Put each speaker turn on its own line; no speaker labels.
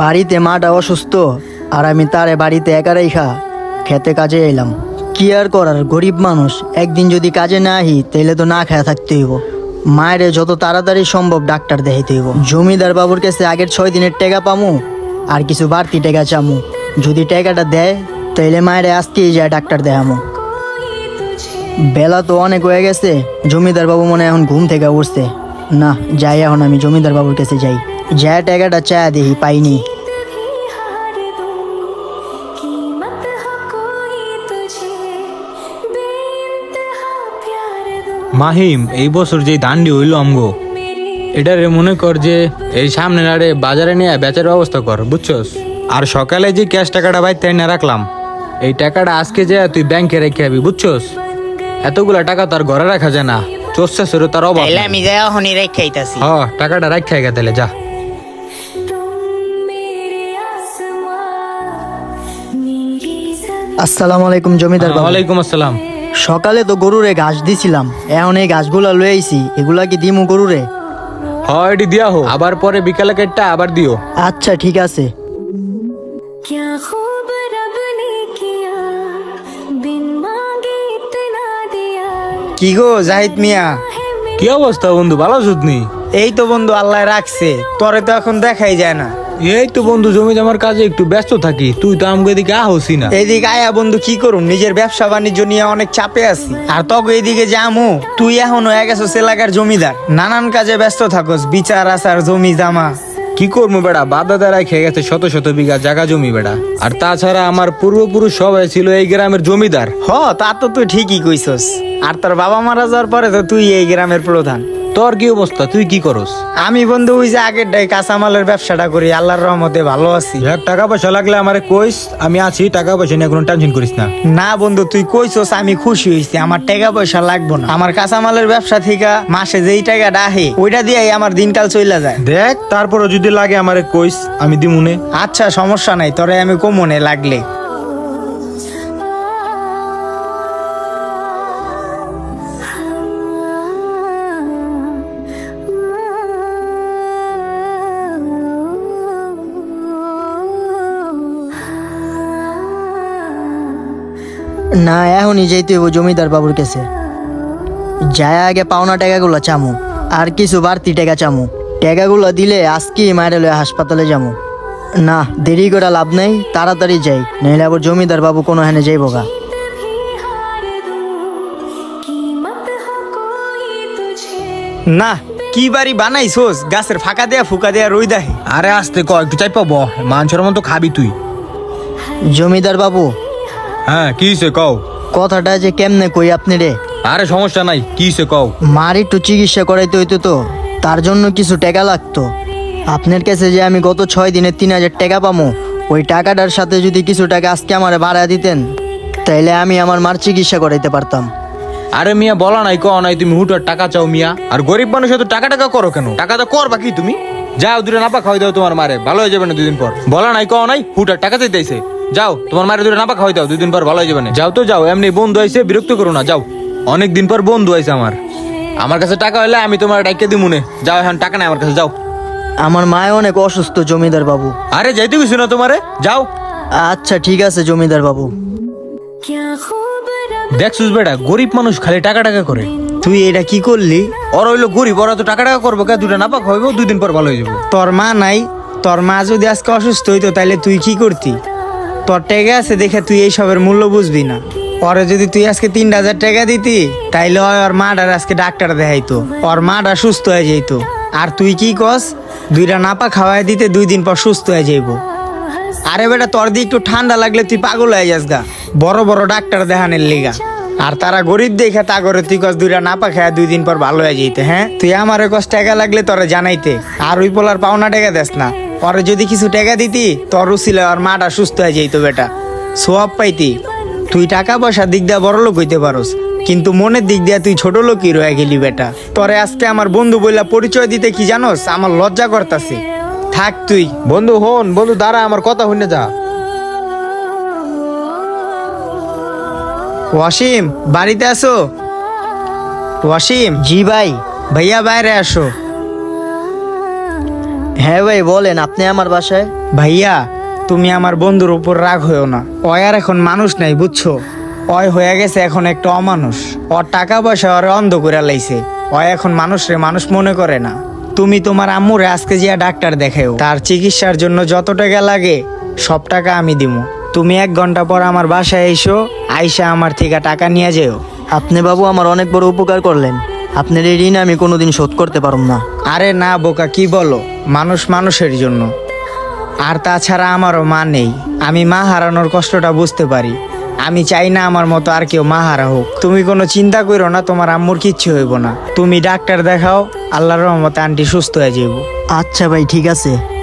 বাড়িতে মাটা অসুস্থ, আর আমি তারে বাড়িতে একা রেখা খেতে কাজে এলাম। কি আর করার, গরিব মানুষ, একদিন যদি কাজে না আহি, তাইলে তো না খায়া থাকতে হইব। মায়েরে যত তাড়াতাড়ি সম্ভব ডাক্তার দেখাইতে হইব। জমিদার বাবুর কাছে আগের ছয় দিনের টেকা পামু, আর কিছু বাড়তি টেকা চামু। যদি টেকাটা দেয়, তাইলে মায়েরে আজকেই যায় ডাক্তার দেখামু। বেলা তো অনেক হয়ে গেছে, জমিদার বাবু মনে এখন ঘুম থেকে উঠছে। না, যাই এখন আমি জমিদার বাবুর কাছে যাই। যা টাকাটা চা দিহি পাইনি
মাহিম এই বছর যে ধানটি হইল আমগো এটারে মনে কর যে এই সামনে আরে বাজারে নিয়ে বেচার ব্যবস্থা কর বুঝছস? আর সকালে যে ক্যাশ টাকাটা ভাই তাই না রাখলাম এই টাকাটা আজকে যে তুই ব্যাংকে রেখে আবি বুঝছস? এতগুলা টাকা তার ঘরে রাখা যায় না চোরছে সরু তার অভাব
আমি যাই এখনই রেখে
টাকাটা রাখে গে তাহলে যা।
আসসালামু আলাইকুম জমিদার বাবু।
ওয়ালাইকুম আসসালাম।
সকালে তো গরুরে ঘাস দিছিলাম এখন এই ঘাসগুলা লয়ে আইছি এগুলা কি দিমু গরুরে?
হয় এটি দিয়া হো আবার পরে বিকালে কেটটা আবার দিও।
আচ্ছা ঠিক আছে।
কি গো জাহিদ মিয়া?
কি অবস্থা বন্ধু ভালো সুদনি
এই তো বন্ধু আল্লাহ রাখছে। তরে তো এখন দেখাই যায় না।
এই তো বন্ধু জমি জমার কাজে একটু ব্যস্ত থাকি। তুই তো আমগো এদিকে আহসি না।
এইদিকে আয়া বন্ধু কি করুম? নিজের ব্যবসা বাণিজ্য নিয়ে অনেক চাপে আছি। আর তখন এইদিকে যামু তুই এখন হয়ে গেছিস এলাকার জমিদার। নানান কাজে ব্যস্ত থাকস বিচার আচার জমি জামা
কি করব বেড়া? বাদা দ্বারা খেয়ে গেছে শত শত বিঘা জায়গা জমি বেড়া। আর তাছাড়া আমার পূর্বপুরুষ সবাই ছিল এই গ্রামের জমিদার।
হ তা তো তুই ঠিকই কইছস। আর তোর বাবা মারা যাওয়ার পরে তো তুই এই গ্রামের প্রধান।
তোর কি অবস্থা? তুই কি করস?
আমি বন্ধু ওই যে আগের ডাই কাঁচামালের ব্যবসাটা করি আল্লাহর রহমতে ভালো আছি।
এক টাকা পয়সা লাগলে আমারে কইস আমি আছি টাকা পয়সা নিয়ে কোনো টেনশন করিস না।
না বন্ধু তুই কইছস আমি খুশি হইছি আমার টাকা পয়সা লাগবো না। আমার কাঁচামালের ব্যবসা থেকে মাসে যেই টাকা ডাহে ওইটা দিয়েই আমার দিনকাল চইলা যায়।
দেখ তারপরও যদি লাগে আমারে কইস আমি দিমুনে
আচ্ছা সমস্যা নাই তোরে আমি কমনে লাগলে।
না এখনই যেতে হইব জমিদার বাবুর কাছে। যায় আগে পাওনা টাকাগুলো চামু আর কিছু বাড়তি টাকা চামু। টাকাগুলো দিলে আজকেই মায়ের লয়ে হাসপাতালে যামু। না দেরি করা লাভ নেই তাড়াতাড়ি যাই নইলে আবার জমিদার বাবু কোনো হেনে যাইব গা।
না কি বাড়ি বানাই সোস গাছের ফাঁকা দেয়া ফুকা দেয়া রই দেয়
আরে আসতে ক একটু চাইপাব মাংসের মতো খাবি তুই।
জমিদার বাবু
হ্যাঁ কি হইছে কও?
কথাটা যে কেমনে কই আপনি রে?
আরে সমস্যা নাই কি হইছে কও?
মার একটু চিকিৎসা করাইতে হইতো তো তার জন্য কিছু টাকা লাগতো। আপনার কাছে যে আমি গত ছয় দিনে তিন হাজার টাকা পামো ওই টাকাটার সাথে যদি কিছু টাকা আজকে আমার ভাড়া দিতেন তাইলে আমি আমার মার চিকিৎসা করাইতে পারতাম।
আরে মিয়া বলা নাই কও নাই তুমি হুটার টাকা চাও মিয়া। আর গরিব মানুষ তো টাকা টাকা করো কেন? টাকা তো কর বাকি তুমি? যাও দুটো নাপা খাওয়াই দাও তোমার মারে ভালো হয়ে যাবে না দুদিন পর। বলা নাই কও নাই হুটার টাকা চাইতেছে যাও তোমার মায়ের দুটো নাপাক খাওয়াই দাও দুদিন পর ভালো হয়ে যাবে না। যাও তো যাও এমনি বন্ধু আইসে বিরক্ত করো না যাও। অনেক দিন পর বন্ধু আইসে আমার। আমার কাছে টাকা হলে আমি তোমার ডাইকে দিই মনে যাও এখন টাকা নাই আমার কাছে যাও।
আমার মায় অনেক অসুস্থ জমিদার বাবু।
আরে যাইতে কিছু না তোমারে? যাও।
আচ্ছা ঠিক আছে জমিদার বাবু।
দেখছিস বেটা গরিব মানুষ খালি টাকা টাকা করে।
তুই এটা কি করলি?
ওর হইল গরিব ওরা তো টাকা টাকা করব কে দুটা নাপাক হইব দুই দিন পর ভালো হয়ে যাব।
তোর মা নাই তোর মা যদি আজকে অসুস্থ হইতো তাহলে তুই কি করতি? তোর টাকা আছে দেখে তুই এই সবের মূল্য বুঝবি না। পরে যদি তুই আজকে তিন হাজার টাকা দিতি, তাইলে হয় ওর মাটার আজকে ডাক্তার দেখাইতো। ওর মাটা সুস্থ হয়ে যেত আর তুই কি কস, দুইটা নাপা খাওয়াই দিতে দুই দিন পর সুস্থ হয়ে যাইব। আরে বেটা, তোর দিয়ে একটু ঠান্ডা লাগলে তুই পাগল হয়ে যাস গা। বড় বড় ডাক্তার দেখানের লিগা। আর তারা গরিব দেখে তা করে তুই কস দুইটা নাপা খায় দুই দিন পর ভালো হয়ে যেতে হ্যাঁ? তুই আমার কস টাকা লাগলে তোরে জানাইতে। আর ওই পোলার পাওনা টাকা দেস না। পরে যদি কিছু টাকা দিতি তোর উচিলে আর মাটা সুস্থ হয়ে যেত বেটা। সোয়াব পাইতি। তুই টাকা পয়সার দিক দিয়ে বড় লোক হইতে পারোস কিন্তু মনের দিক দিয়ে তুই ছোট লোকই রয়ে গেলি বেটা। তোরে আজকে আমার বন্ধু বইলা পরিচয় দিতে কি জানোস? আমার লজ্জা করতাছে। থাক তুই।
বন্ধু হন বন্ধু দাঁড়া আমার কথা হইনে যা।
ওয়াসিম বাড়িতে আসো ওয়াসিম
জি ভাই
ভাইয়া বাইরে আসো।
হ্যাঁ ভাই বলেন আপনি আমার বাসায়?
ভাইয়া তুমি আমার বন্ধুর উপর রাগ হয়েও না। অয় আর এখন মানুষ নাই বুঝছ? অয় হয়ে গেছে এখন একটা অমানুষ। ওর টাকা পয়সা ওর অন্ধ করে লাইছে। অয় এখন মানুষ রে মানুষ মনে করে না। তুমি তোমার আম্মুরে আজকে জিয়া ডাক্তার দেখাও তার চিকিৎসার জন্য যত টাকা লাগে সব টাকা আমি দিব তুমি এক ঘণ্টা পর আমার বাসায় এসো আইসা আমার থেকে টাকা নিয়ে যেও।
আপনি বাবু আমার অনেক বড় উপকার করলেন। আপনার এই ঋণ আমি কোনোদিন শোধ করতে পারব না।
আরে না বোকা, কি বলো? মানুষ মানুষের জন্য। আর তাছাড়া আমারও মা নেই। আমি মা হারানোর কষ্টটা বুঝতে পারি। আমি চাই না আমার মতো আর কেউ মা হারা হোক। তুমি কোনো চিন্তা করো না, তোমার আম্মুর কিচ্ছু হইব না। তুমি ডাক্তার দেখাও, আল্লাহর রহমতে আন্টি সুস্থ হয়ে যাব
আচ্ছা ভাই, ঠিক আছে।